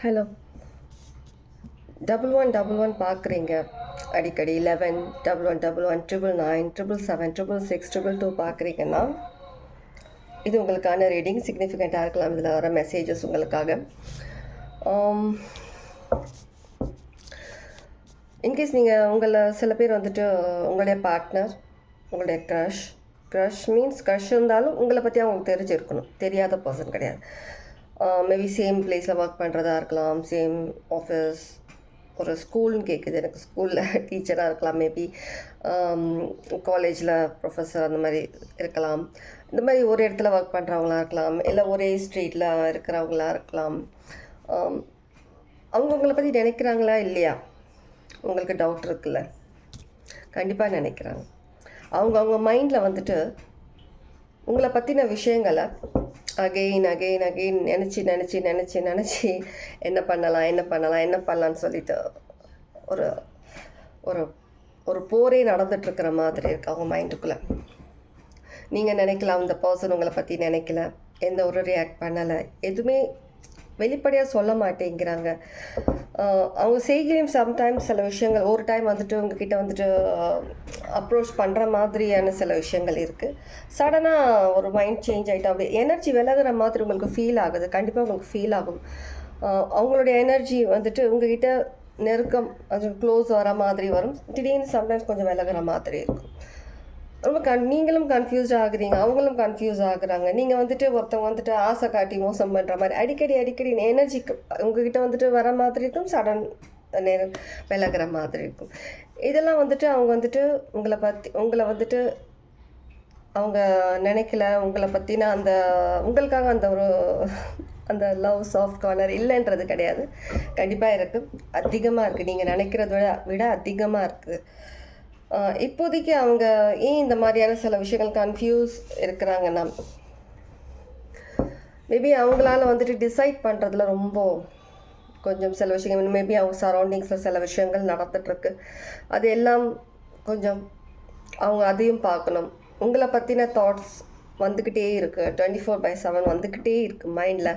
Hello double one double one பார்க்குறீங்க அடிக்கடி eleven double one double one triple nine triple seven triple six triple two பார்க்குறீங்கன்னா இது உங்களுக்கான reading சிக்னிஃபிகண்ட்டாக இருக்கலாம். இதில் வர மெசேஜஸ் உங்களுக்காக. Um, இன்கேஸ் நீங்கள் உங்களை சில பேர் வந்துட்டு உங்களுடைய பார்ட்னர் உங்களுடைய க்ரஷ் க்ரஷ் மீன்ஸ் க்ரஷ் இருந்தாலும் உங்களை பற்றி அவங்களுக்கு தெரிஞ்சிருக்கணும். தெரியாத பர்சன் கிடையாது. மேபி சேம் பிளேஸில் ஒர்க் பண்ணுறதா இருக்கலாம் சேம் ஆஃபீஸ் ஒரு ஸ்கூல்னு கேட்குது எனக்கு ஸ்கூலில் டீச்சராக இருக்கலாம் மேபி காலேஜில் ப்ரொஃபஸர் அந்த மாதிரி இருக்கலாம். இந்த மாதிரி ஒரு இடத்துல ஒர்க் பண்ணுறவங்களா இருக்கலாம் இல்லை ஒரே ஸ்ட்ரீட்டில் இருக்கிறவங்களா இருக்கலாம். Um, அவங்கவுங்கள பற்றி நினைக்கிறாங்களா இல்லையா? உங்களுக்கு டவுட் இருக்குல்ல? கண்டிப்பாக நினைக்கிறாங்க. அவங்க அவங்க மைண்டில் வந்துட்டு உங்களை பற்றின விஷயங்களை அகெயின் அகெயின் அகெயின் நினச்சி நினச்சி நினச்சி நினச்சி என்ன பண்ணலாம் என்ன பண்ணலாம் என்ன பண்ணலான்னு சொல்லிட்டு ஒரு ஒரு ஒரு போரே நடந்துட்டுருக்கிற மாதிரி இருக்கு அவங்க மைண்டுக்குள்ளே நீங்கள் நினைக்கலாம் அந்த பர்சன் உங்களை பற்றி நினைக்கல எந்த ஒரு ரியாக்ட் பண்ணலை எதுவுமே வெளிப்படையாக சொல்ல மாட்டேங்கிறாங்க. அவங்க செய்கையும் சம்டைம்ஸ் சில விஷயங்கள் ஒரு டைம் வந்துட்டு உங்ககிட்ட வந்துட்டு அப்ரோச் பண்ணுற மாதிரியான சில விஷயங்கள் இருக்குது சடனாக ஒரு மைண்ட் சேஞ்ச் ஆகிட்டோம் அப்படி எனர்ஜி விலகிற மாதிரி உங்களுக்கு ஃபீல் ஆகுது. கண்டிப்பாக உங்களுக்கு ஃபீல் ஆகும். அவங்களுடைய எனர்ஜி வந்துட்டு உங்ககிட்ட நெருக்கம் அது க்ளோஸ் வர மாதிரி வரும். திடீர்னு சம்டைம்ஸ் கொஞ்சம் விலகிற மாதிரி இருக்கும். ரொம்ப கன் நீங்களும் கன்ஃபியூஸ்ட் ஆகுறீங்க. அவங்களும் கன்ஃபியூஸ் ஆகுறாங்க. நீங்கள் வந்துட்டு ஒருத்தவங்க வந்துட்டு ஆசை காட்டி மோசம் பண்ணுற மாதிரி. அடிக்கடி அடிக்கடி எனர்ஜி உங்ககிட்ட வந்துட்டு வர மாதிரி இருக்கும். சடன் நேரம் விலகிற மாதிரி இருக்கும். இதெல்லாம் வந்துட்டு அவங்க வந்துட்டு உங்களை பற்றி உங்களை வந்துட்டு அவங்க நினைக்கல. உங்களை பற்றின அந்த உங்களுக்காக அந்த ஒரு அந்த லவ் சாஃப்ட் கார்னர் இல்லைன்றது கிடையாது. கண்டிப்பாக இருக்குது அதிகமாக இருக்குது நீங்கள் நினைக்கிறத விட விட அதிகமாக இருக்குது இப்போதைக்கு அவங்க ஏன் இந்த மாதிரியான சில விஷயங்கள் கன்ஃபியூஸ் இருக்கிறாங்கன்னா மேபி அவங்களால வந்துட்டு டிசைட் பண்ணுறதுல ரொம்ப கொஞ்சம் சில விஷயங்கள் மேபி அவங்க சரௌண்டிங்ஸில் சில விஷயங்கள் நடந்துட்டுருக்கு. அது எல்லாம் கொஞ்சம் அவங்க அதையும் பார்க்கணும். உங்களை பற்றின தாட்ஸ் வந்துக்கிட்டே இருக்குது டுவெண்ட்டி ஃபோர் பை செவன் வந்துக்கிட்டே இருக்குது மைண்டில்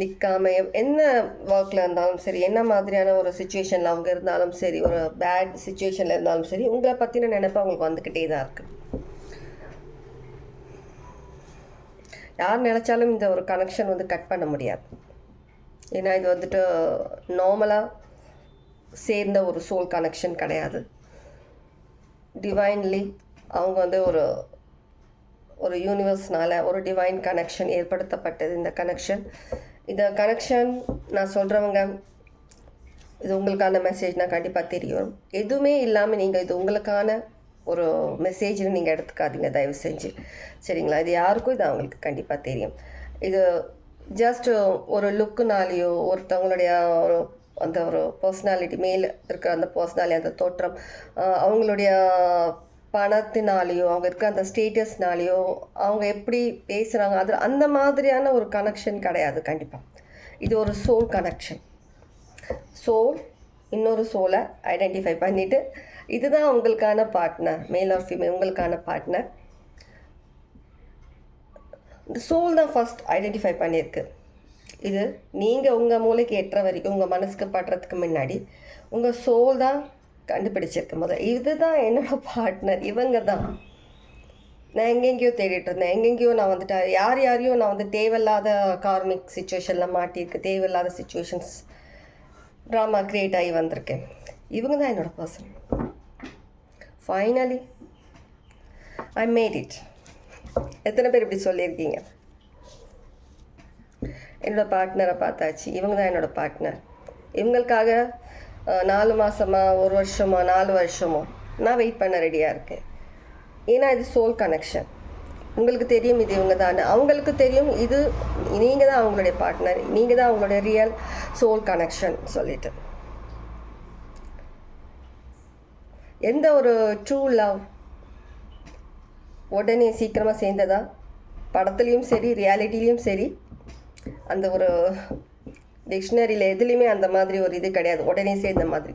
நிற்காம என்ன ஒர்க்கில் இருந்தாலும் சரி என்ன மாதிரியான ஒரு சுச்சுவேஷனில் அவங்க இருந்தாலும் சரி ஒரு பேட் சுச்சுவேஷனில் இருந்தாலும் சரி உங்களை பற்றின நினைப்பு அவங்களுக்கு வந்துக்கிட்டே தான் இருக்குது யார் நினச்சாலும் இந்த ஒரு கனெக்ஷன் வந்து கட் பண்ண முடியாது. ஏன்னா இது வந்துட்டு நார்மலாக சேர்ந்த ஒரு சோல் கனெக்ஷன் கிடையாது. டிவைன்லி அவங்க வந்து ஒரு ஒரு யூனிவர்ஸ்னால ஒரு டிவைன் கனெக்ஷன் ஏற்படுத்தப்பட்டது இந்த கனெக்ஷன் இந்த கனெக்ஷன் நான் சொல்கிறவங்க இது உங்களுக்கான மெசேஜ்னால் கண்டிப்பாக தெரியும். எதுவுமே இல்லாமல் நீங்கள் இது உங்களுக்கான ஒரு மெசேஜ்னு நீங்கள் எடுத்துக்காதீங்க தயவு செஞ்சு. சரிங்களா? இது யாருக்கும் இது அவங்களுக்கு கண்டிப்பாக தெரியும். இது ஜஸ்ட் ஒரு லுக்குனாலேயோ ஒருத்தவங்களுடைய ஒரு அந்த ஒரு பர்சனாலிட்டி மேல் இருக்கிற அந்த பர்சனாலிட்டி அந்த தோற்றம் அவங்களுடைய பணத்தினாலேயோ அவங்க இருக்க அந்த ஸ்டேட்டஸ்னாலேயோ அவங்க எப்படி பேசுகிறாங்க அது அந்த மாதிரியான ஒரு கனெக்ஷன் கிடையாது கண்டிப்பாக இது ஒரு சோல் கனெக்ஷன் சோல் இன்னொரு சோலை ஐடென்டிஃபை பண்ணிவிட்டு இதுதான் உங்களுக்கான பார்ட்னர் மேல் ஆர் ஃபீமேல் உங்களுக்கான பார்ட்னர் இந்த சோல் தான் ஃபஸ்ட் ஐடென்டிஃபை பண்ணியிருக்கு. இது நீங்கள் உங்கள் மூளைக்கு எட்டுற வரைக்கும் உங்கள் மனசுக்கு படுறதுக்கு முன்னாடி உங்கள் சோல் தான் கண்டுபிடிச்சிருக்க முதல். இதுதான் என்னோட பார்ட்னர் இவங்க தான் நான் எங்கெங்கேயோ தேடிட்டு இருந்தேன். எங்கெங்கேயோ நான் வந்துட்டு யார் யாரையோ நான் வந்து தேவையில்லாத கார்மிக் சுச்சுவேஷனில் மாட்டியிருக்கு. தேவையில்லாத சுச்சுவேஷன்ஸ் ட்ராமா க்ரியேட் ஆகி வந்திருக்கேன். இவங்க தான் என்னோட person finally I made it எத்தனை பேர் இப்படி சொல்லியிருக்கீங்க? என்னோடய பார்ட்னரை பார்த்தாச்சு. இவங்க தான் என்னோடய பார்ட்னர் இவங்களுக்காக நாலு மாதமா ஒரு வருஷமா நாலு வருஷமோ நான் வெயிட் பண்ண ரெடியாக இருக்கேன். ஏன்னா இது சோல் கனெக்ஷன் உங்களுக்கு தெரியும் இது இவங்க தான். அவங்களுக்கு தெரியும் இது நீங்கள் தான் அவங்களுடைய பார்ட்னர் நீங்கள் தான் அவங்களுடைய ரியல் சோல் கனெக்ஷன் சொல்லிட்டு. எந்த ஒரு ட்ரூ லவ் உடனே சீக்கிரமாக சேர்ந்ததா? படத்துலேயும் சரி ரியாலிட்டிலையும் சரி அந்த ஒரு டிக்ஷனரியில் எதுலேயுமே அந்த மாதிரி ஒரு இது கிடையாது. உடனே சேர்ந்த மாதிரி.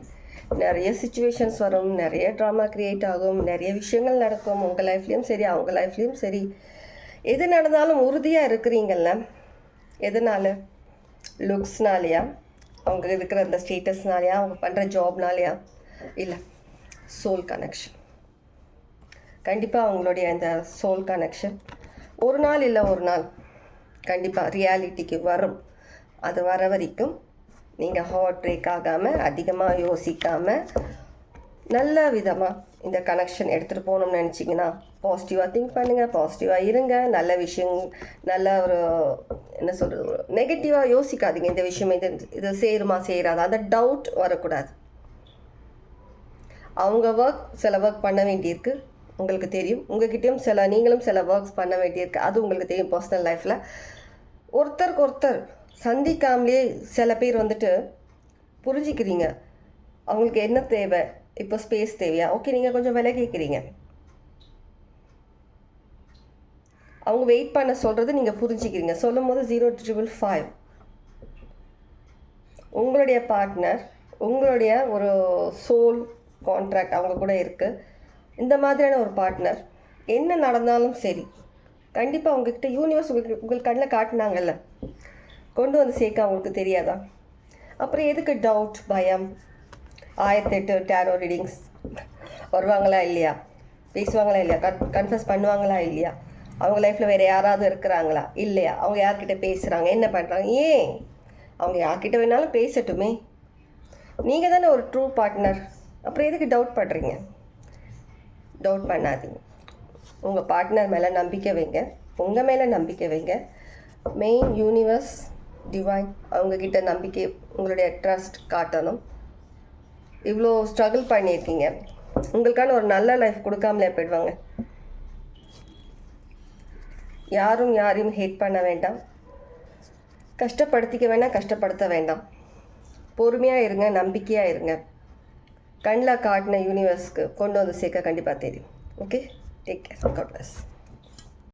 நிறைய சுச்சுவேஷன்ஸ் வரும். நிறைய ட்ராமா க்ரியேட் ஆகும். நிறைய விஷயங்கள் நடக்கும். உங்கள் லைஃப்லேயும் சரி அவங்க லைஃப்லேயும் சரி. எது நடந்தாலும் உறுதியாக இருக்கிறீங்கள்ல எதனால்? லுக்ஸ்னாலையா அவங்க இருக்கிற அந்த ஸ்டேட்டஸ்னாலையா அவங்க பண்ணுற ஜாப்னாலையா இல்லை சோல் கனெக்ஷன் கண்டிப்பாக அவங்களுடைய அந்த சோல் கனெக்ஷன் ஒரு நாள் இல்லை ஒரு நாள். கண்டிப்பாக ரியாலிட்டிக்கு வரும். அது வர வரைக்கும் நீங்கள் ஹார்ட் பிரேக் ஆகாமல் அதிகமாக யோசிக்காமல் நல்ல விதமாக இந்த கனெக்ஷன் எடுத்துகிட்டு போகணும்னு நினச்சிங்கன்னா பாசிட்டிவாக திங்க் பண்ணுங்கள் பாசிட்டிவாக இருங்க. நல்ல விஷயம் நல்ல ஒரு என்ன சொல்கிறது நெகட்டிவாக யோசிக்காதீங்க. இந்த விஷயம் இது இது சேருமா சேராதா? அந்த டவுட் வரக்கூடாது. அவங்க ஒர்க் சில ஒர்க் பண்ண வேண்டியிருக்கு. உங்களுக்கு தெரியும். உங்ககிட்டயும் சில நீங்களும் சில ஒர்க்ஸ் பண்ண வேண்டியிருக்கு. அது உங்களுக்கு தெரியும் பர்சனல் லைஃப்பில் ஒருத்தருக்கு ஒருத்தர் சந்திக்காமலே சில பேர் வந்துட்டு புரிஞ்சிக்கிறீங்க. அவங்களுக்கு என்ன தேவை? இப்போ ஸ்பேஸ் தேவையா? ஓகே நீங்கள் கொஞ்சம் விலை கேட்குறீங்க அவங்க வெயிட் பண்ண சொல்கிறது நீங்கள் புரிஞ்சிக்கிறீங்க. சொல்லும் போது ஜீரோ ட்ரிபிள் ஃபைவ் உங்களுடைய பார்ட்னர் உங்களுடைய ஒரு சோல் கான்ட்ராக்ட் அவங்க கூட இருக்குது இந்த மாதிரியான ஒரு பார்ட்னர் என்ன நடந்தாலும் சரி கண்டிப்பாக உங்ககிட்ட யூனிவர்ஸ் உங்களுக்கு உங்களுக்கு கண்ணில் காட்டினாங்கல்ல. கொண்டு வந்து சேர்க்க அவங்களுக்கு தெரியாதா? அப்புறம் எதுக்கு டவுட் பயம்? ஆயிரத்தெட்டு டேரோ ரீடிங்ஸ் வருவாங்களா இல்லையா? பேசுவாங்களா இல்லையா? கன் கன்ஃபர்ஸ் பண்ணுவாங்களா இல்லையா? அவங்க லைஃப்பில் வேறு யாராவது இருக்கிறாங்களா? இல்லையா? அவங்க யார்கிட்ட பேசுகிறாங்க என்ன பண்ணுறாங்க ஏன்? அவங்க யார்கிட்ட வேணாலும் பேசட்டுமே. நீங்கள் தானே ஒரு ட்ரூ பார்ட்னர் அப்புறம் எதுக்கு டவுட் பண்ணுறீங்க டவுட் பண்ணாதீங்க. உங்கள் பார்ட்னர் மேலே நம்பிக்கை வைங்க. உங்கள் மேலே நம்பிக்கை வைங்க. மெயின் யூனிவர்ஸ் டிவைன் அவங்கக்கிட்ட நம்பிக்கை உங்களுடைய ட்ரஸ்ட் காட்டணும். இவ்வளோ ஸ்ட்ரகிள் பண்ணியிருக்கீங்க. உங்களுக்கான ஒரு நல்ல லைஃப் கொடுக்காமலே போயிடுவாங்க. யாரும் யாரையும் ஹேட் பண்ண வேண்டாம். கஷ்டப்படுத்திக்க வேணாம் கஷ்டப்படுத்த வேண்டாம். பொறுமையாக இருங்க நம்பிக்கையாக இருங்க. கண்ணில் காட்டின யூனிவர்ஸ்க்கு கொண்டு வந்து சேர்க்க கண்டிப்பாக தெரியும். Okay take care God bless